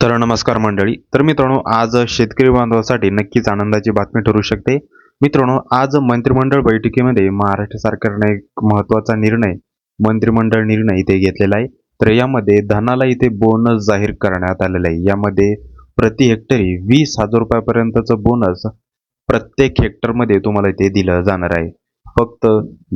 तर नमस्कार मंडळी. तर मित्रांनो आज शेतकरी बांधवासाठी नक्कीच आनंदाची बातमी ठरू शकते. मित्रांनो आज मंत्रिमंडळ बैठकीमध्ये महाराष्ट्र सरकारने एक महत्त्वाचा निर्णय मंत्रिमंडळ निर्णय इथे घेतलेला आहे. तर यामध्ये धनाला इथे बोनस जाहीर करण्यात आलेला आहे. यामध्ये प्रति हेक्टरी वीस हजार रुपयापर्यंतचं बोनस प्रत्येक हेक्टरमध्ये तुम्हाला इथे दिलं जाणार आहे. फक्त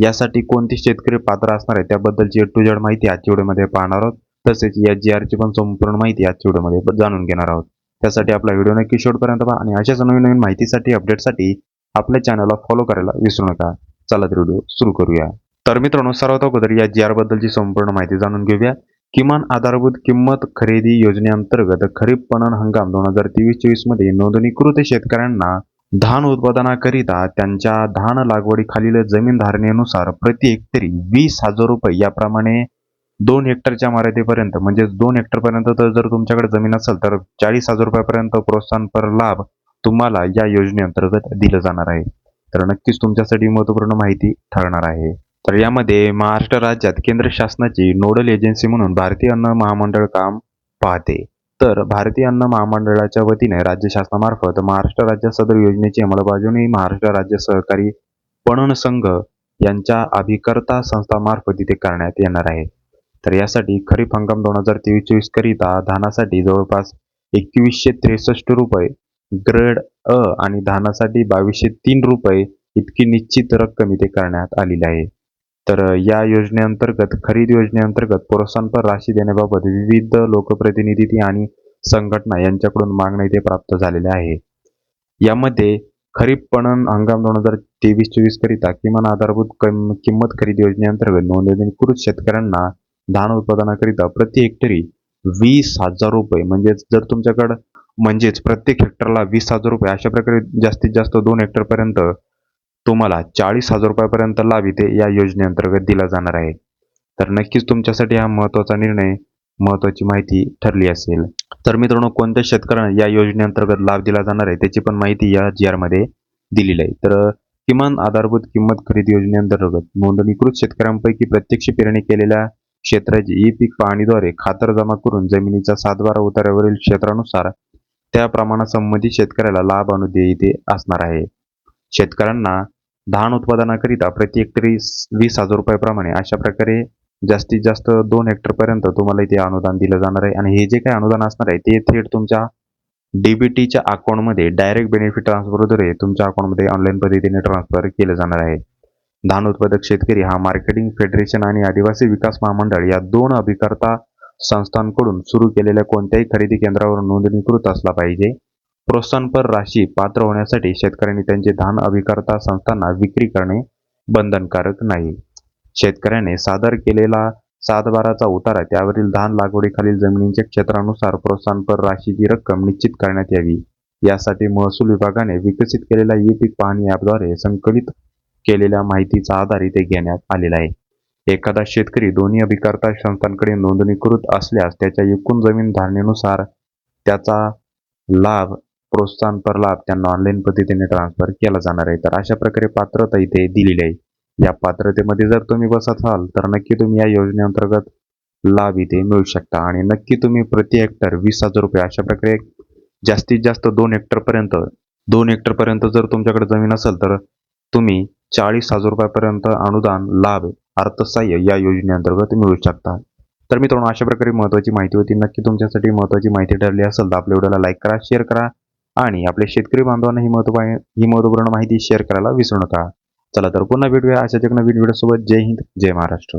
यासाठी कोणते शेतकरी पात्र असणार आहे त्याबद्दलची टू जेड माहिती आजच्या व्हिडिओमध्ये पाहणार आहोत. तसेच या जी आरची पण संपूर्ण माहिती आजच्या व्हिडिओमध्ये जाणून घेणार आहोत. त्यासाठी आपला व्हिडिओ नक्की शेवटपर्यंत पहा आणि अशाच नवीन नवीन माहितीसाठी अपडेटसाठी आपल्या चॅनलला फॉलो करायला विसरू नका. चला तर व्हिडिओ सुरू करूया. तर मित्रांनो सर्वात अगोदर या जी आर बद्दलची संपूर्ण माहिती जाणून घेऊया. किमान आधारभूत किंमत खरेदी योजनेअंतर्गत खरीप पणन हंगाम दोन हजार तेवीस चोवीसमध्ये नोंदणीकृत शेतकऱ्यांना धान उत्पादनाकरिता त्यांच्या धान लागवडीखालील जमीन धारणेनुसार प्रति हेक्टरी वीस हजार रुपये याप्रमाणे दोन हेक्टरच्या मर्यादेपर्यंत म्हणजे दोन हेक्टरपर्यंत तर जर तुमच्याकडे जमीन असेल तर चाळीस हजार रुपयापर्यंत प्रोत्साहनपर लाभ तुम्हाला या योजनेअंतर्गत दिलं जाणार आहे. तर नक्कीच तुमच्यासाठी महत्त्वपूर्ण माहिती ठरणार आहे. तर यामध्ये महाराष्ट्र राज्यात केंद्र शासनाची नोडल एजन्सी म्हणून भारतीय अन्न महामंडळ काम पाहते. तर भारतीय अन्न महामंडळाच्या वतीने राज्य शासनामार्फत महाराष्ट्र राज्य सदर योजनेची अंमलबजावणी महाराष्ट्र राज्य सहकारी पणन संघ यांच्या अभिकर्ता संस्थामार्फत इथे करण्यात येणार आहे. तर यासाठी खरीप हंगाम दोन हजार तेवीस चोवीस करिता धानासाठी जवळपास एकवीसशे त्रेसष्ट रुपये ग्रेड अ आणि धानासाठी बावीसशे तीन रुपये इतकी निश्चित रक्कम इथे करण्यात आलेली आहे. तर या योजनेअंतर्गत खरीद योजनेअंतर्गत प्रोत्साहनपर राशी देण्याबाबत विविध लोकप्रतिनिधी आणि संघटना यांच्याकडून मागण्या इथे प्राप्त झालेल्या आहे. यामध्ये खरीप पणन हंगाम दोन हजार तेवीस चोवीस करिता किमान आधारभूत कम- किंमत खरेदी योजनेअंतर्गत नोंदणीकृत शेतकऱ्यांना धान उत्पादनाकरिता प्रति हेक्टरी वीस हजार रुपये. म्हणजेच जर तुमच्याकडं म्हणजेच प्रत्येक हेक्टरला वीस हजार रुपये अशा प्रकारे जास्तीत जास्त दोन हेक्टरपर्यंत तुम्हाला चाळीस हजार रुपयापर्यंत लाभ इथे या योजनेअंतर्गत दिला जाणार आहे. तर नक्कीच तुमच्यासाठी हा महत्त्वाचा निर्णय महत्त्वाची माहिती ठरली असेल. तर मित्रांनो कोणत्या शेतकऱ्यांना या योजनेअंतर्गत लाभ दिला जाणार आहे त्याची पण माहिती या जी आरमध्ये दिलेली आहे. तर किमान आधारभूत किंमत खरेदी योजनेअंतर्गत नोंदणीकृत शेतकऱ्यांपैकी प्रत्यक्ष पेरणी केलेल्या क्षेत्राची ई पीक पाहणीद्वारे खातर जमा करून जमिनीच्या सातबारा उतार्यावरील क्षेत्रानुसार त्या प्रमाणासंबंधित शेतकऱ्याला लाभ अनुदेय असणार आहे. शेतकऱ्यांना धान उत्पादनाकरिता प्रति हेक्टरी वीस हजार रुपयाप्रमाणे अशा प्रकारे जास्तीत जास्त दोन हेक्टरपर्यंत तुम्हाला इथे अनुदान दिलं जाणार आहे. आणि हे जे काही अनुदान असणार आहे ते थेट तुमच्या डीबीटीच्या अकाउंटमध्ये डायरेक्ट बेनिफिट ट्रान्सफरद्वारे तुमच्या अकाउंटमध्ये ऑनलाईन पद्धतीने ट्रान्सफर केलं जाणार आहे. धान उत्पादक शेतकरी हा मार्केटिंग फेडरेशन आणि आदिवासी विकास महामंडळ या दोन अभिकर्ता संस्थांकडून सुरू केलेल्या कोणत्याही खरेदी केंद्रावर नोंदणीकृत असला पाहिजे. प्रोत्साहनपर राशी पात्र होण्यासाठी शेतकऱ्यांनी त्यांचे धान अभिकर्ता संस्थांना विक्री करणे बंधनकारक नाही. शेतकऱ्याने सादर केलेला सातबाराचा उतारा त्यावरील धान लागवडीखालील जमिनींच्या क्षेत्रानुसार प्रोत्साहनपर राशीची रक्कम निश्चित करण्यात यावी. यासाठी महसूल विभागाने विकसित केलेल्या ई पीक पाहणी ॲपद्वारे संकलित केलेल्या माहितीचा आधार इथे घेण्यात आलेला आहे. एखादा शेतकरी दोन्ही अभिकर्ता संस्थांकडे नोंदणीकृत असल्यास त्याच्या एकूण जमीन धारणेनुसार त्याचा लाभ प्रोत्साहनपर लाभ त्यांना ऑनलाईन पद्धतीने ट्रान्सफर केला जाणार आहे. तर अशा प्रकारे पात्रता इथे दिलेली आहे. या पात्रतेमध्ये जर तुम्ही बसत असाल तर नक्की तुम्ही या योजनेअंतर्गत लाभ इथे मिळू शकता. आणि नक्की तुम्ही प्रति हेक्टर वीस हजार रुपये अशा प्रकारे जास्तीत जास्त दोन हेक्टरपर्यंत दोन हेक्टरपर्यंत जर तुमच्याकडे जमीन असेल तर तुम्ही चाळीस हजार रुपयापर्यंत अनुदान लाभ अर्थसहाय्य या योजनेअंतर्गत मिळू शकता. तर मित्रांनो अशा प्रकारे महत्त्वाची माहिती होती. नक्की तुमच्यासाठी महत्त्वाची माहिती ठरली असेल तर आपल्या व्हिडिओला लाईक करा शेअर करा आणि आपल्या शेतकरी बांधवांना ही महत्त्व ही महत्त्वपूर्ण माहिती शेअर करायला विसरू नका. चला तर पुन्हा भेटूया अशाच एक नवीन व्हिडिओसोबत. जय हिंद जय महाराष्ट्र.